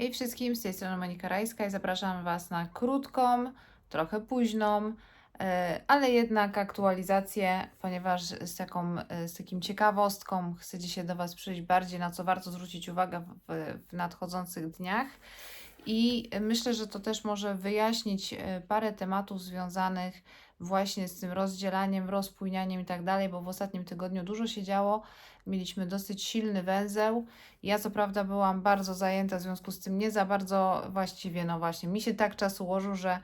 Hej wszystkim, z tej strony Monika Rajska i zapraszam Was na krótką, trochę późną, e, ale jednak aktualizację, ponieważ z, taką, e, z takim ciekawostką chcę dzisiaj do Was przyjść bardziej, na co warto zwrócić uwagę w, w nadchodzących dniach. I myślę, że to też może wyjaśnić e, parę tematów związanych właśnie z tym rozdzielaniem, rozpójnianiem i tak dalej, bo w ostatnim tygodniu dużo się działo. Mieliśmy dosyć silny węzeł. Ja co prawda byłam bardzo zajęta, w związku z tym nie za bardzo właściwie, no właśnie, mi się tak czas ułożył, że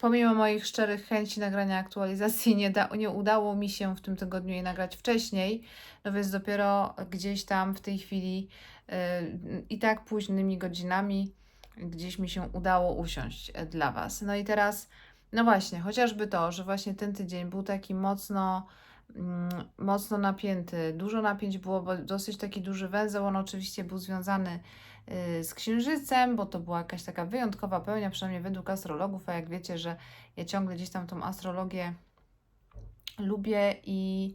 pomimo moich szczerych chęci nagrania aktualizacji nie, da, nie udało mi się w tym tygodniu jej nagrać wcześniej, no więc dopiero gdzieś tam w tej chwili yy, i tak późnymi godzinami gdzieś mi się udało usiąść dla Was. No i teraz, no właśnie, chociażby to, że właśnie ten tydzień był taki mocno, mm, mocno napięty, dużo napięć było, bo dosyć taki duży węzeł, on oczywiście był związany y, z księżycem, bo to była jakaś taka wyjątkowa pełnia, przynajmniej według astrologów, a jak wiecie, że ja ciągle gdzieś tam tą astrologię lubię i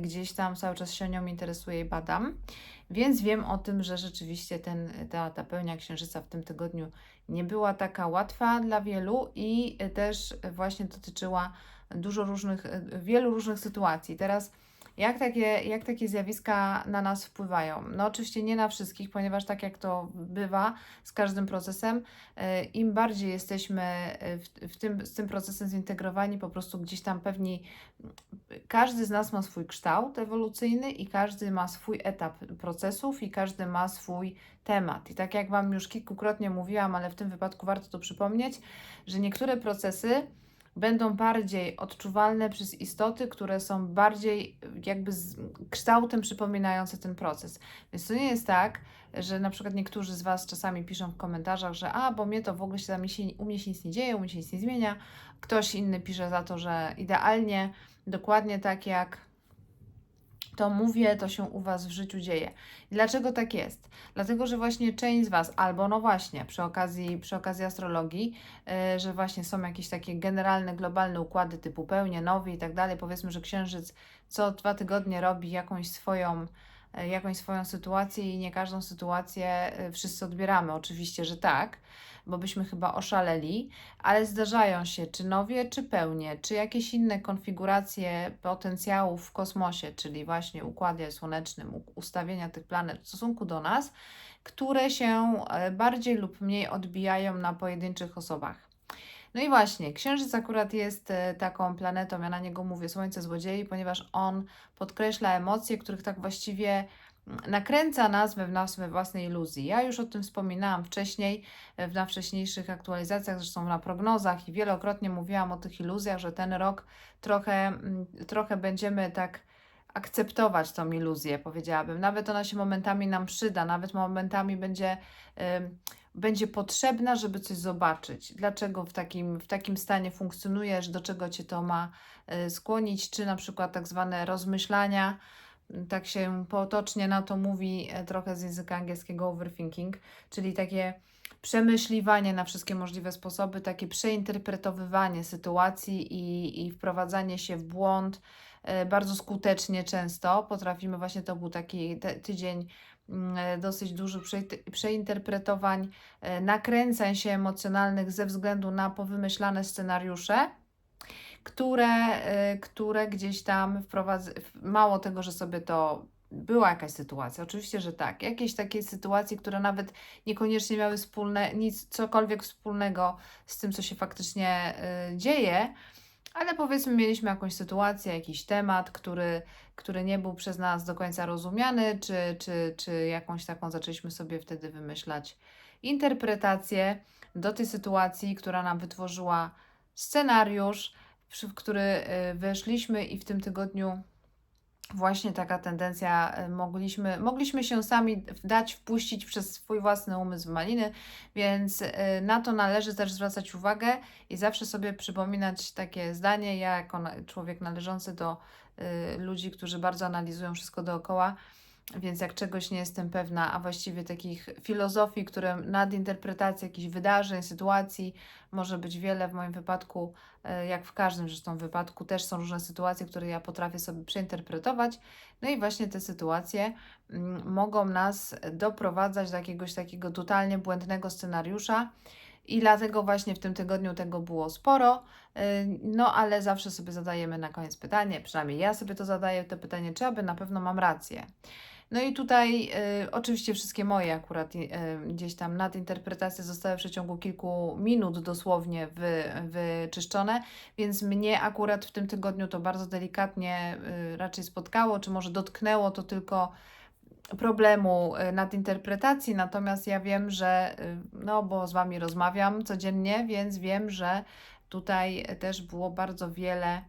gdzieś tam cały czas się nią interesuję i badam. Więc wiem o tym, że rzeczywiście ten, ta, ta pełnia księżyca w tym tygodniu nie była taka łatwa dla wielu i też właśnie dotyczyła dużo różnych, wielu różnych sytuacji. Teraz jak takie, jak takie zjawiska na nas wpływają? No oczywiście nie na wszystkich, ponieważ tak jak to bywa z każdym procesem, e, im bardziej jesteśmy e, w, w tym, z tym procesem zintegrowani, po prostu gdzieś tam pewni, każdy z nas ma swój kształt ewolucyjny i każdy ma swój etap procesów i każdy ma swój temat. I tak jak Wam już kilkukrotnie mówiłam, ale w tym wypadku warto to przypomnieć, że niektóre procesy będą bardziej odczuwalne przez istoty, które są bardziej jakby z kształtem przypominające ten proces. Więc to nie jest tak, że na przykład niektórzy z Was czasami piszą w komentarzach, że a, bo mnie to w ogóle się, się, u mnie się nic nie dzieje, u mnie się nic nie zmienia. Ktoś inny pisze za to, że idealnie, dokładnie tak jak to mówię, to się u Was w życiu dzieje. dlaczego tak jest? Dlatego, że właśnie część z Was, albo no właśnie, przy okazji, przy okazji astrologii, yy, że właśnie są jakieś takie generalne, globalne układy typu pełnie, nowi i tak dalej. Powiedzmy, że Księżyc co dwa tygodnie robi jakąś swoją jakąś swoją sytuację i nie każdą sytuację e, wszyscy odbieramy. Oczywiście, że tak bo byśmy chyba oszaleli, ale zdarzają się czy nowie, czy pełnie, czy jakieś inne konfiguracje potencjałów w kosmosie, czyli właśnie układzie słonecznym, ustawienia tych planet w stosunku do nas, które się e, bardziej lub mniej odbijają na pojedynczych osobach. No i właśnie, Księżyc akurat jest e, taką planetą, ja na niego mówię Słońce Złodziei, ponieważ on podkreśla emocje, których tak właściwie nakręca nas we, własnej iluzji. Ja już o tym wspominałam wcześniej, w, na wcześniejszych aktualizacjach, zresztą na prognozach i wielokrotnie mówiłam o tych iluzjach, że ten rok trochę, mm, trochę będziemy tak akceptować tą iluzję, powiedziałabym. Nawet ona się momentami nam przyda, nawet momentami będzie, będzie potrzebna, żeby coś zobaczyć. Dlaczego w takim, w takim stanie funkcjonujesz, do czego cię to ma y, skłonić, czy na przykład tak zwane rozmyślania, tak się potocznie na to mówi e, trochę z języka angielskiego overthinking, czyli takie przemyśliwanie na wszystkie możliwe sposoby, takie przeinterpretowywanie sytuacji i, i wprowadzanie się w błąd e, bardzo skutecznie często. Potrafimy, właśnie to był taki tydzień e, dosyć dużo przeinterpretowań, nakręcań się emocjonalnych ze względu na powymyślane scenariusze które, y, które gdzieś tam wprowadza, mało tego, że sobie to była jakaś sytuacja, oczywiście, że tak. Jakieś takie sytuacje, które nawet niekoniecznie miały wspólne, nic, cokolwiek wspólnego z tym, co się faktycznie dzieje, ale powiedzmy, mieliśmy jakąś sytuację, jakiś temat, który, który nie był przez nas do końca rozumiany, czy, czy, czy jakąś taką zaczęliśmy sobie wtedy wymyślać interpretację do tej sytuacji, która nam wytworzyła scenariusz w który y, weszliśmy i w tym tygodniu właśnie taka tendencja, y, mogliśmy, mogliśmy się sami dać wpuścić przez swój własny umysł w maliny, więc y, na to należy też zwracać uwagę i zawsze sobie przypominać takie zdanie, ja jako człowiek należący do ludzi, którzy bardzo analizują wszystko dookoła, Więc jak czegoś nie jestem pewna, a właściwie takich filozofii, które nadinterpretacji jakichś wydarzeń, sytuacji może być wiele w moim wypadku, e, jak w każdym zresztą wypadku, też są różne sytuacje, które ja potrafię sobie przeinterpretować. No i właśnie te sytuacje mm, mogą nas doprowadzać do jakiegoś takiego totalnie błędnego scenariusza. I dlatego właśnie w tym tygodniu tego było sporo. Yy, No, ale zawsze sobie zadajemy na koniec pytanie, przynajmniej ja sobie to zadaję, to pytanie, czy aby na pewno mam rację. No i tutaj y, oczywiście wszystkie moje akurat y, gdzieś tam nadinterpretacje zostały w przeciągu kilku minut dosłownie wy, wyczyszczone, więc mnie akurat w tym tygodniu to bardzo delikatnie y, raczej spotkało, czy może dotknęło to tylko problemu y, nadinterpretacji, natomiast ja wiem, że, y, no bo z Wami rozmawiam codziennie, więc wiem, że tutaj też było bardzo wiele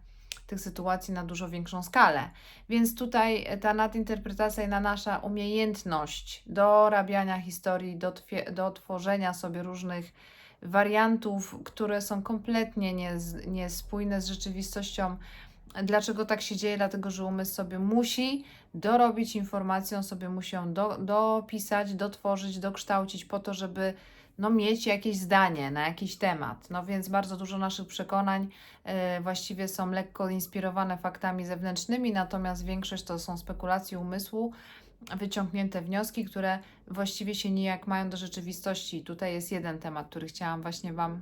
tych sytuacji na dużo większą skalę. Więc tutaj ta nadinterpretacja i na nasza umiejętność dorabiania historii, do, do tworzenia sobie różnych wariantów, które są kompletnie niez- niespójne z rzeczywistością. Dlaczego tak się dzieje? Dlatego, że umysł sobie musi dorobić informację, on sobie musi ją do, dopisać, dotworzyć, dokształcić po to, żeby no, mieć jakieś zdanie na jakiś temat. No więc bardzo dużo naszych przekonań e, właściwie są lekko inspirowane faktami zewnętrznymi, natomiast większość to są spekulacje umysłu, wyciągnięte wnioski, które właściwie się nijak mają do rzeczywistości. Tutaj jest jeden temat, który chciałam właśnie Wam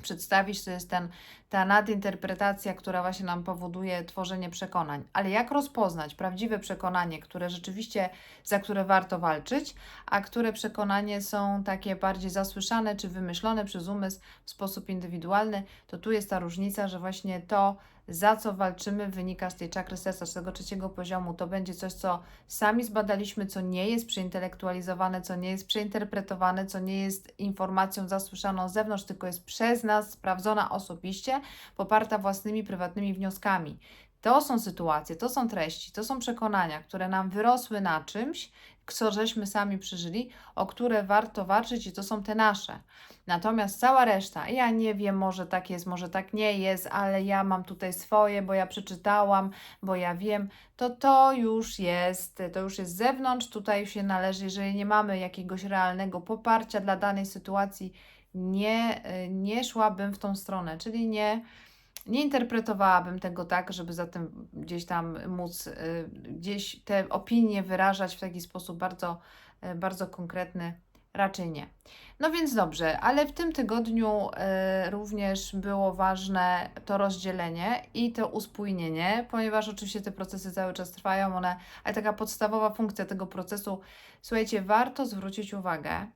przedstawić, to jest ten, ta nadinterpretacja, która właśnie nam powoduje tworzenie przekonań. Ale jak rozpoznać prawdziwe przekonanie, które rzeczywiście, za które warto walczyć, a które przekonanie są takie bardziej zasłyszane czy wymyślone przez umysł w sposób indywidualny, to tu jest ta różnica, że właśnie to, za co walczymy, wynika z tej czakry serca, z tego trzeciego poziomu. To będzie coś, co sami zbadaliśmy, co nie jest przeintelektualizowane, co nie jest przeinterpretowane, co nie jest informacją zasłyszaną z zewnątrz, tylko jest przez nas sprawdzona osobiście, poparta własnymi prywatnymi wnioskami. To są sytuacje, to są treści, to są przekonania, które nam wyrosły na czymś, co żeśmy sami przeżyli, o które warto walczyć i to są te nasze. Natomiast cała reszta, ja nie wiem, może tak jest, może tak nie jest, ale ja mam tutaj swoje, bo ja przeczytałam, bo ja wiem, to to już jest, to już jest z zewnątrz, tutaj się należy, jeżeli nie mamy jakiegoś realnego poparcia dla danej sytuacji, nie, nie szłabym w tą stronę, czyli nie, nie interpretowałabym tego tak, żeby zatem gdzieś tam móc y, gdzieś te opinie wyrażać w taki sposób bardzo, y, bardzo konkretny. Raczej nie. No więc dobrze, ale w tym tygodniu y, również było ważne to rozdzielenie i to uspójnienie, ponieważ oczywiście te procesy cały czas trwają, one, ale taka podstawowa funkcja tego procesu, słuchajcie, warto zwrócić uwagę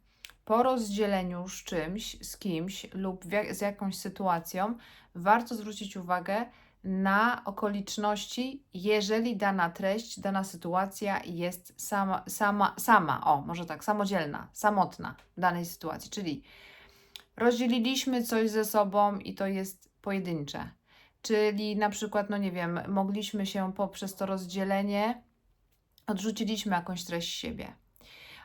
po rozdzieleniu z czymś, z kimś lub z jakąś sytuacją, warto zwrócić uwagę na okoliczności, jeżeli dana treść, dana sytuacja jest sama, sama, sama, o, może tak, samodzielna, samotna w danej sytuacji, czyli rozdzieliliśmy coś ze sobą i to jest pojedyncze. Czyli na przykład, no nie wiem, mogliśmy się poprzez to rozdzielenie odrzuciliśmy jakąś treść siebie.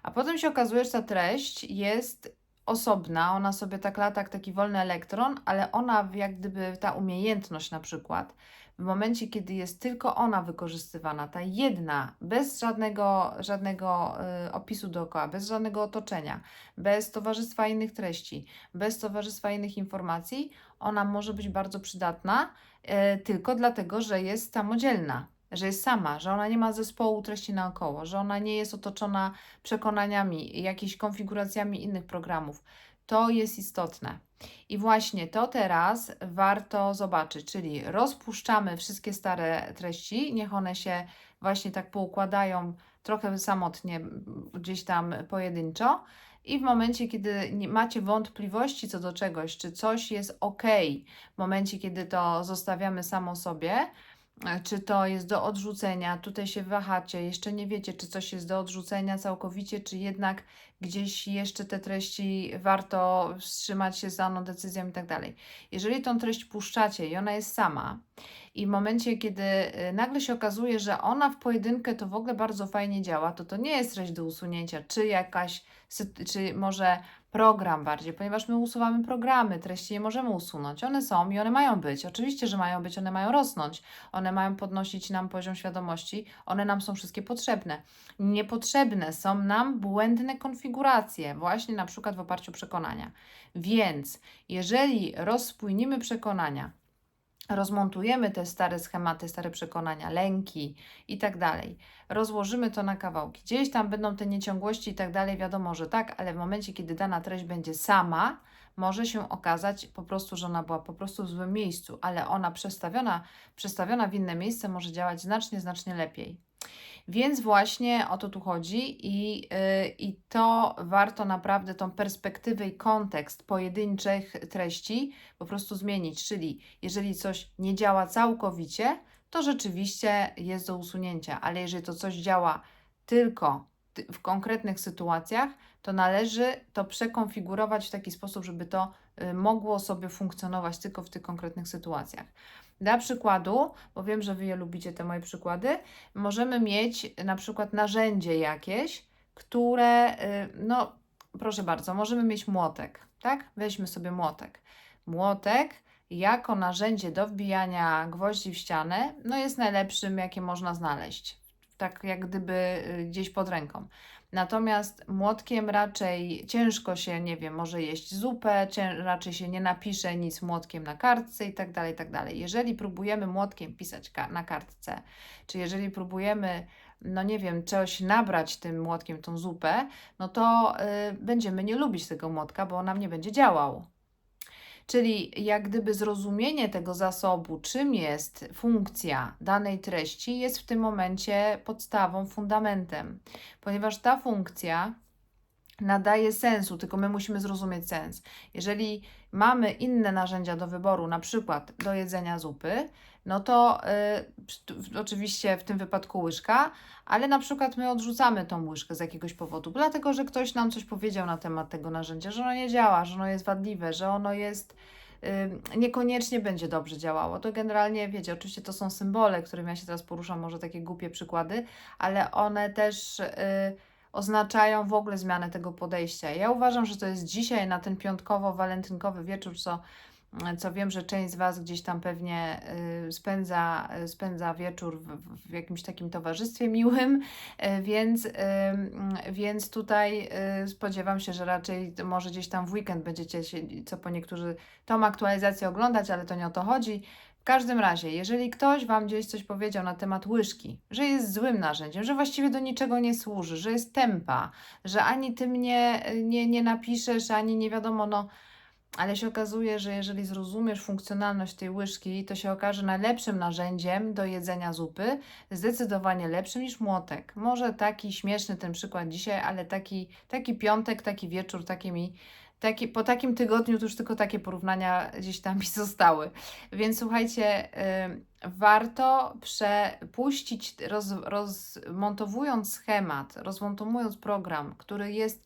A potem się okazuje, że ta treść jest osobna, ona sobie tak lata jak taki wolny elektron, ale ona jak gdyby ta umiejętność na przykład, w momencie kiedy jest tylko ona wykorzystywana, ta jedna, bez żadnego, żadnego y, opisu dookoła, bez żadnego otoczenia, bez towarzystwa innych treści, bez towarzystwa innych informacji, ona może być bardzo przydatna y, tylko dlatego, że jest samodzielna że jest sama, że ona nie ma zespołu treści naokoło, że ona nie jest otoczona przekonaniami, jakimiś konfiguracjami innych programów. To jest istotne. I właśnie to teraz warto zobaczyć, czyli rozpuszczamy wszystkie stare treści, niech one się właśnie tak poukładają trochę samotnie, gdzieś tam pojedynczo. I w momencie, kiedy macie wątpliwości co do czegoś, czy coś jest ok, w momencie, kiedy to zostawiamy samo sobie, czy to jest do odrzucenia, tutaj się wahacie, jeszcze nie wiecie, czy coś jest do odrzucenia całkowicie, czy jednak gdzieś jeszcze te treści warto wstrzymać się z daną decyzją i tak dalej. Jeżeli tą treść puszczacie i ona jest sama, i w momencie, kiedy y, nagle się okazuje, że ona w pojedynkę to w ogóle bardzo fajnie działa, to to nie jest treść do usunięcia, czy jakaś, czy może program bardziej, ponieważ my usuwamy programy, treści nie możemy usunąć. One są i one mają być. Oczywiście, że mają być, one mają rosnąć, one mają podnosić nam poziom świadomości, one nam są wszystkie potrzebne. Niepotrzebne są nam błędne konfiguracje, właśnie na przykład w oparciu o przekonania. Więc jeżeli rozpójnimy przekonania, rozmontujemy te stare schematy, stare przekonania, lęki i tak dalej, rozłożymy to na kawałki. Gdzieś tam będą te nieciągłości i tak dalej, wiadomo, że tak, ale w momencie, kiedy dana treść będzie sama, może się okazać po prostu, że ona była po prostu w złym miejscu, ale ona przestawiona, przestawiona w inne miejsce może działać znacznie, znacznie lepiej. Więc właśnie o to tu chodzi i, yy, i to warto naprawdę tą perspektywę i kontekst pojedynczych treści po prostu zmienić. Czyli jeżeli coś nie działa całkowicie, to rzeczywiście jest do usunięcia, ale jeżeli to coś działa tylko ty- w konkretnych sytuacjach, to należy to przekonfigurować w taki sposób, żeby to y, mogło sobie funkcjonować tylko w tych konkretnych sytuacjach. Dla przykładu, bo wiem, że Wy je lubicie te moje przykłady, możemy mieć na przykład narzędzie jakieś, które, y, no proszę bardzo, możemy mieć młotek, tak? Weźmy sobie młotek. Młotek jako narzędzie do wbijania gwoździ w ścianę, no jest najlepszym, jakie można znaleźć. Tak jak gdyby y, gdzieś pod ręką. Natomiast młotkiem raczej ciężko się, nie wiem, może jeść zupę, raczej się nie napisze nic młotkiem na kartce i tak dalej, tak dalej. Jeżeli próbujemy młotkiem pisać ka na kartce, czy jeżeli próbujemy, no nie wiem, coś nabrać tym młotkiem, tą zupę, no to y, będziemy nie lubić tego młotka, bo on nam nie będzie działał. Czyli jak gdyby zrozumienie tego zasobu, czym jest funkcja danej treści, jest w tym momencie podstawą, fundamentem, ponieważ ta funkcja nadaje sensu, tylko my musimy zrozumieć sens. Jeżeli mamy inne narzędzia do wyboru, na przykład do jedzenia zupy, no to y, oczywiście w tym wypadku łyżka, ale na przykład my odrzucamy tą łyżkę z jakiegoś powodu, dlatego że ktoś nam coś powiedział na temat tego narzędzia, że ono nie działa, że ono jest wadliwe, że ono jest y, niekoniecznie będzie dobrze działało. To generalnie, wiecie, oczywiście to są symbole, którymi ja się teraz poruszam, może takie głupie przykłady, ale one też y, oznaczają w ogóle zmianę tego podejścia. Ja uważam, że to jest dzisiaj na ten piątkowo-walentynkowy wieczór, co co wiem, że część z Was gdzieś tam pewnie y, spędza, y, spędza wieczór w, w jakimś takim towarzystwie miłym, y, więc, więc tutaj spodziewam się, że raczej może gdzieś tam w weekend będziecie się, co po niektórzy tą aktualizację oglądać, ale to nie o to chodzi. W każdym razie, jeżeli ktoś Wam gdzieś coś powiedział na temat łyżki, że jest złym narzędziem, że właściwie do niczego nie służy, że jest tempa, że ani Ty mnie nie, nie napiszesz, ani nie wiadomo, no ale się okazuje, że jeżeli zrozumiesz funkcjonalność tej łyżki, to się okaże najlepszym narzędziem do jedzenia zupy, zdecydowanie lepszym niż młotek. Może taki śmieszny ten przykład dzisiaj, ale taki, taki piątek, taki wieczór, takie mi Taki, po takim tygodniu to już tylko takie porównania gdzieś tam mi zostały. Więc słuchajcie, y, warto przepuścić, roz, rozmontowując schemat, rozmontowując program, który jest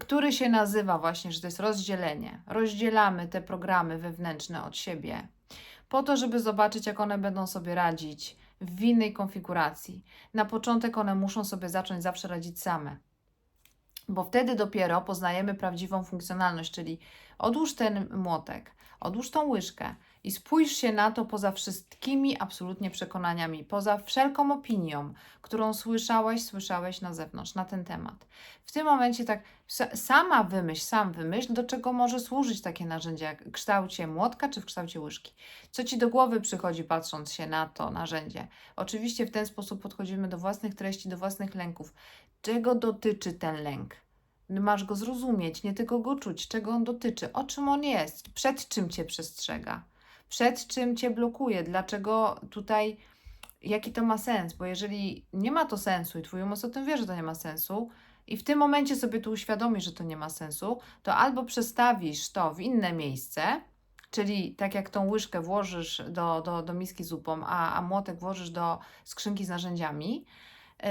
który się nazywa właśnie, że to jest rozdzielenie. Rozdzielamy te programy wewnętrzne od siebie, po to, żeby zobaczyć, jak one będą sobie radzić w innej konfiguracji. Na początek one muszą sobie zacząć zawsze radzić same, bo wtedy dopiero poznajemy prawdziwą funkcjonalność, czyli odłóż ten młotek, odłóż tą łyżkę i spójrz się na to poza wszystkimi absolutnie przekonaniami, poza wszelką opinią, którą słyszałeś, słyszałeś na zewnątrz na ten temat. W tym momencie tak sama wymyśl, sam wymyśl, do czego może służyć takie narzędzie w kształcie młotka czy w kształcie łyżki. Co ci do głowy przychodzi patrząc się na to narzędzie? Oczywiście w ten sposób podchodzimy do własnych treści, do własnych lęków. Czego dotyczy ten lęk? Masz go zrozumieć, nie tylko go czuć, czego on dotyczy, o czym on jest, przed czym cię przestrzega przed czym cię blokuje, dlaczego tutaj, jaki to ma sens, bo jeżeli nie ma to sensu i twój umysł o tym wie, że to nie ma sensu, i w tym momencie sobie tu uświadomisz, że to nie ma sensu, to albo przestawisz to w inne miejsce, czyli tak jak tą łyżkę włożysz do, do, do miski zupą, a, a młotek włożysz do skrzynki z narzędziami, yy,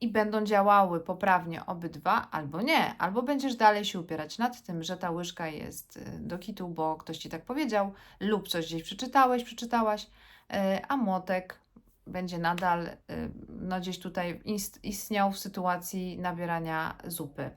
i będą działały poprawnie obydwa, albo nie, albo będziesz dalej się upierać nad tym, że ta łyżka jest y, do kitu, bo ktoś ci tak powiedział, lub coś gdzieś przeczytałeś, przeczytałaś, y, a młotek będzie nadal y, no, gdzieś tutaj ist- istniał w sytuacji nabierania zupy.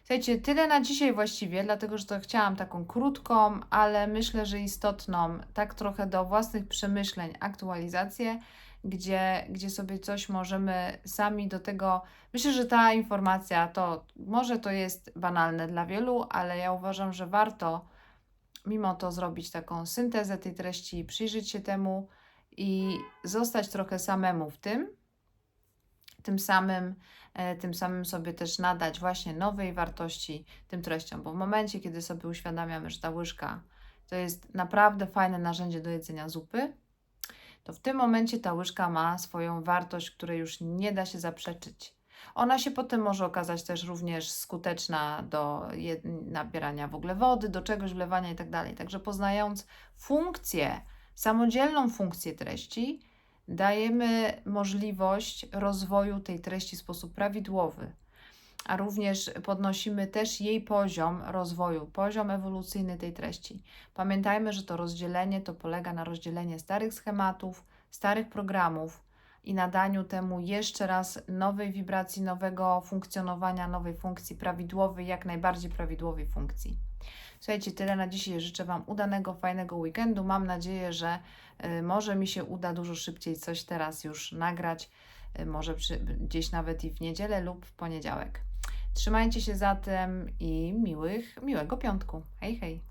Słuchajcie, tyle na dzisiaj właściwie, dlatego że to chciałam taką krótką, ale myślę, że istotną, tak trochę do własnych przemyśleń, aktualizację, gdzie, gdzie sobie coś możemy sami do tego. Myślę, że ta informacja to może to jest banalne dla wielu, ale ja uważam, że warto mimo to zrobić taką syntezę tej treści, przyjrzeć się temu i zostać trochę samemu w tym. Tym samym, e, tym samym sobie też nadać właśnie nowej wartości tym treściom, bo w momencie, kiedy sobie uświadamiamy, że ta łyżka to jest naprawdę fajne narzędzie do jedzenia zupy, to w tym momencie ta łyżka ma swoją wartość, której już nie da się zaprzeczyć. Ona się potem może okazać też również skuteczna do nabierania w ogóle wody, do czegoś wlewania i tak. Także poznając funkcję, samodzielną funkcję treści, dajemy możliwość rozwoju tej treści w sposób prawidłowy, a również podnosimy też jej poziom rozwoju, poziom ewolucyjny tej treści. Pamiętajmy, że to rozdzielenie to polega na rozdzieleniu starych schematów, starych programów i nadaniu temu jeszcze raz nowej wibracji, nowego funkcjonowania, nowej funkcji prawidłowej, jak najbardziej prawidłowej funkcji. Słuchajcie, tyle na dzisiaj. Życzę Wam udanego, fajnego weekendu. Mam nadzieję, że y, może mi się uda dużo szybciej coś teraz już nagrać, y, może przy, gdzieś nawet i w niedzielę lub w poniedziałek. Trzymajcie się zatem i miłych, miłego piątku. Hej, hej.